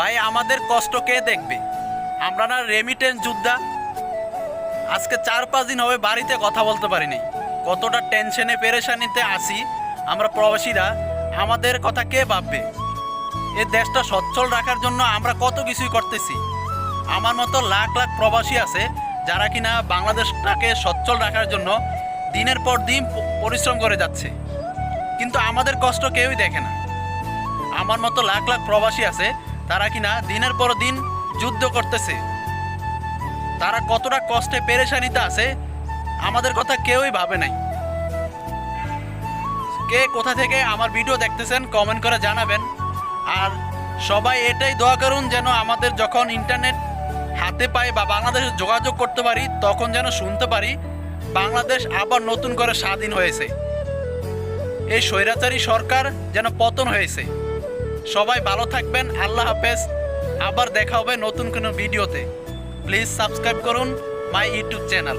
ভাই, আমাদের কষ্ট কে দেখবে? আমরা না রেমিটেন্স যোদ্ধা। আজকে চার পাঁচ দিন হবে বাড়িতে কথা বলতে পারিনি। কতটা টেনশনে পেরেশানিতে আসি আমরা প্রবাসীরা, আমাদের কথা কে ভাববে? এ দেশটা সচ্ছল রাখার জন্য আমরা কত কিছুই করতেছি। আমার মতো লাখ লাখ প্রবাসী আছে যারা কিনা বাংলাদেশটাকে সচ্ছল রাখার জন্য দিনের পর দিন পরিশ্রম করে যাচ্ছে। কিন্তু আমাদের কষ্ট কেউই দেখে না। আমার মতো লাখ লাখ প্রবাসী আছে তারা কিনা দিনের পর দিন যুদ্ধ করতেছে? তারা কতটা কষ্টে পেরেশানিতে আছে, আমাদের কথা কেউই ভাবে নাই। কে কোথা থেকে আমার ভিডিও দেখতেছেন কমেন্ট করে জানাবেন। আর সবাই এটাই দোয়া করুন যেন আমাদের যখন ইন্টারনেট হাতে পাই বা বাংলাদেশে যোগাযোগ করতে পারি, তখন যেন শুনতে পারি, বাংলাদেশ আবার নতুন করে স্বাধীন হয়েছে। এই স্বৈরাচারী সরকার যেন পতন হয়েছে। সবাই ভালো থাকবেন, আল্লাহ হাফেজ। আবার দেখা হবে নতুন কোনো ভিডিওতে। প্লিজ সাবস্ক্রাইব করুন মাই ইউটিউব চ্যানেল